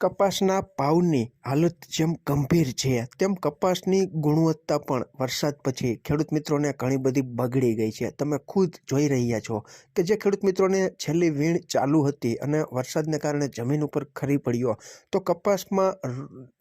કપાસના ભાવની હાલત જેમ ગંભીર છે, તેમ કપાસની ગુણવત્તા પણ વરસાદ પછી ખેડૂત મિત્રોને ઘણી બધી બગડી ગઈ છે. તમે ખુદ જોઈ રહ્યા છો કે જે ખેડૂત મિત્રોને છેલ્લી વીણ ચાલુ હતી અને વરસાદને કારણે જમીન ઉપર ખરી પડ્યો, તો કપાસમાં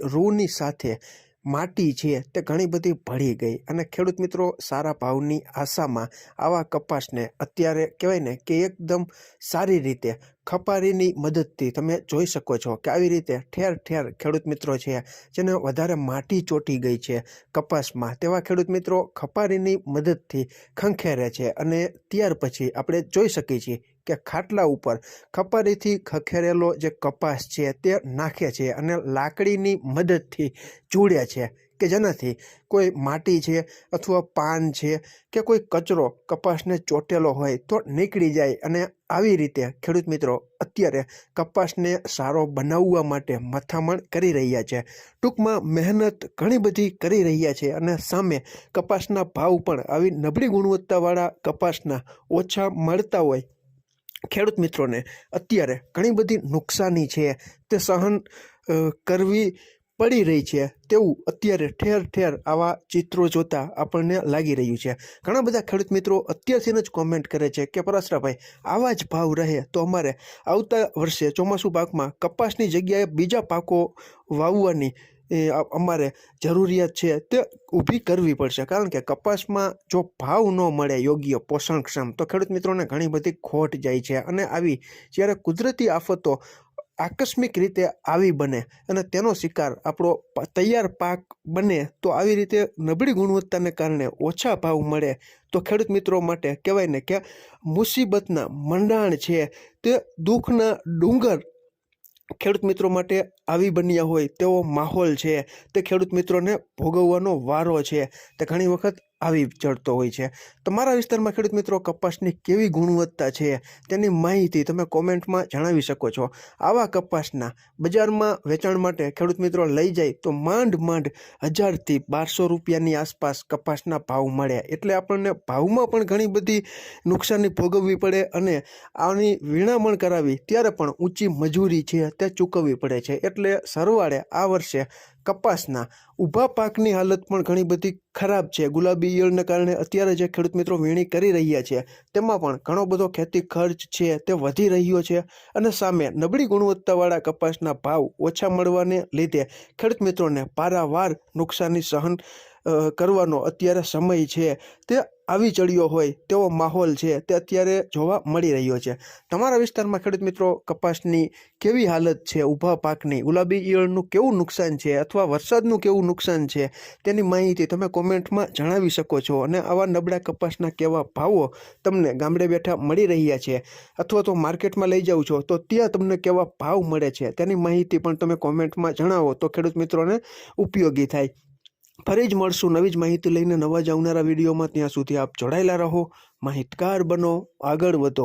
રૂની સાથે માટી છે તે ઘણી બધી ભળી ગઈ અને ખેડૂત મિત્રો સારા ભાવની આશામાં આવા કપાસને અત્યારે કહેવાય ને કે એકદમ સારી રીતે ખપારીની મદદથી તમે જોઈ શકો છો કે આવી રીતે ઠેર ઠેર ખેડૂત મિત્રો છે, જેને વધારે માટી ચોંટી ગઈ છે કપાસમાં. તેવા ખેડૂત મિત્રો ખપારીની મદદથી ખંખેરે છે અને ત્યાર પછી આપણે જોઈ શકીએ છીએ કે ખાટલા ઉપર ખપારીથી ખખેરેલો જે કપાસ છે તે નાખે છે અને લાકડીની મદદથી જોડે છે. કે જેનાથી કોઈ માટી છે અથવા પાન છે કે કોઈ કચરો કપાસને ચોટેલો હોય તો નીકળી જાય અને આવી રીતે ખેડૂત મિત્રો અત્યારે કપાસને સારો બનાવવા માટે મથામણ કરી રહ્યા છે. ટૂંકમાં મહેનત ઘણી બધી કરી રહ્યા છે અને સામે કપાસના ભાવ પણ આવી નબળી ગુણવત્તાવાળા કપાસના ઓછા મળતા હોય. ખેડૂત મિત્રોને અત્યારે ઘણી બધી નુકસાની છે. તે સહન કરવી પડી રહી છે. તેવું અત્યારે ઠેર ઠેર આવા ચિત્રો જોતા આપણને લાગી રહ્યું છે. ઘણા બધા ખેડૂત મિત્રો અત્યારથી જ કોમેન્ટ કરે છે કે, પરાસરાભાઈ, આવા જ ભાવ રહે તો અમારે આવતા વર્ષે ચોમાસું પાકમાં કપાસની જગ્યાએ બીજા પાકો વાવવાની અમારે જરૂરિયાત છે તે ઊભી કરવી પડશે. કારણ કે કપાસમાં જો ભાવ ન મળે યોગ્ય પોષણક્ષમ, તો ખેડૂત મિત્રોને ઘણી બધી ખોટ જાય છે અને આવી જ્યારે કુદરતી આફતો આકસ્મિક રીતે આવી બને અને તેનો શિકાર આપણો તૈયાર પાક બને તો આવી રીતે નબળી ગુણવત્તાને કારણે ઓછા ભાવ મળે. તો ખેડૂત મિત્રો માટે કહેવાય ને કે મુસીબતના મંડાણ છે. તે દુઃખના ડુંગર ખેડૂત મિત્રો માટે આવી બન્યા હોય તેવો માહોલ છે. તે ખેડૂત મિત્રોને ભોગવવાનો વારો છે. તે ઘણી વખત આવી ચડતો હોય છે. તમારા વિસ્તારમાં ખેડૂત મિત્રો કપાસની કેવી ગુણવત્તા છે તેની માહિતી તમે કોમેન્ટમાં જણાવી શકો છો. આવા કપાસના બજારમાં વેચાણ માટે ખેડૂત મિત્રો લઈ જાય તો માંડ માંડ હજારથી બારસો રૂપિયાની આસપાસ કપાસના ભાવ મળે. એટલે આપણને ભાવમાં પણ ઘણી બધી નુકસાની ભોગવવી પડે અને આની વિણામણ કરાવી ત્યારે પણ ઊંચી મજૂરી છે તે ચૂકવવી પડે છે. એટલે સરવાળે આ વર્ષે કપાસના ઊભા પાકની હાલત પણ ઘણી બધી ખરાબ છે. ગુલાબી ઈયળને કારણે અત્યારે જે ખેડૂત મિત્રો વીણી કરી રહ્યા છે, તેમાં પણ ઘણો બધો ખેતી ખર્ચ છે તે વધી રહ્યો છે અને સામે નબળી ગુણવત્તાવાળા કપાસના ભાવ ઓછા મળવાને લીધે ખેડૂત મિત્રોને પારાવાર નુકસાની સહન કરવાનો અત્યારે સમય છે. તે આવી ચડ્યો હોય તેવો માહોલ છે તે અત્યારે જોવા મળી રહ્યો છે. તમારા વિસ્તારમાં ખેડૂત મિત્રો કપાસની કેવી હાલત છે? ઊભા પાકની, ગુલાબી ઈયળનું કેવું નુકસાન છે અથવા વરસાદનું કેવું નુકસાન છે? તેની માહિતી તમે કોમેન્ટમાં જણાવી શકો છો અને આવા નબળા કપાસના કેવા ભાવો તમને ગામડે બેઠા મળી રહ્યા છે અથવા તો માર્કેટમાં લઈ જાઓ છો તો ત્યાં તમને કેવા ભાવ મળે છે? તેની માહિતી પણ તમે કોમેન્ટમાં જણાવો તો ખેડૂત મિત્રોને ઉપયોગી થાય. ફરી જ મળશું નવી જ માહિતી લઈને નવા જ આવનારા વિડીયોમાં. ત્યાં સુધી આપ જોડાયેલા રહો. માહિતગાર બનો. આગળ વધો.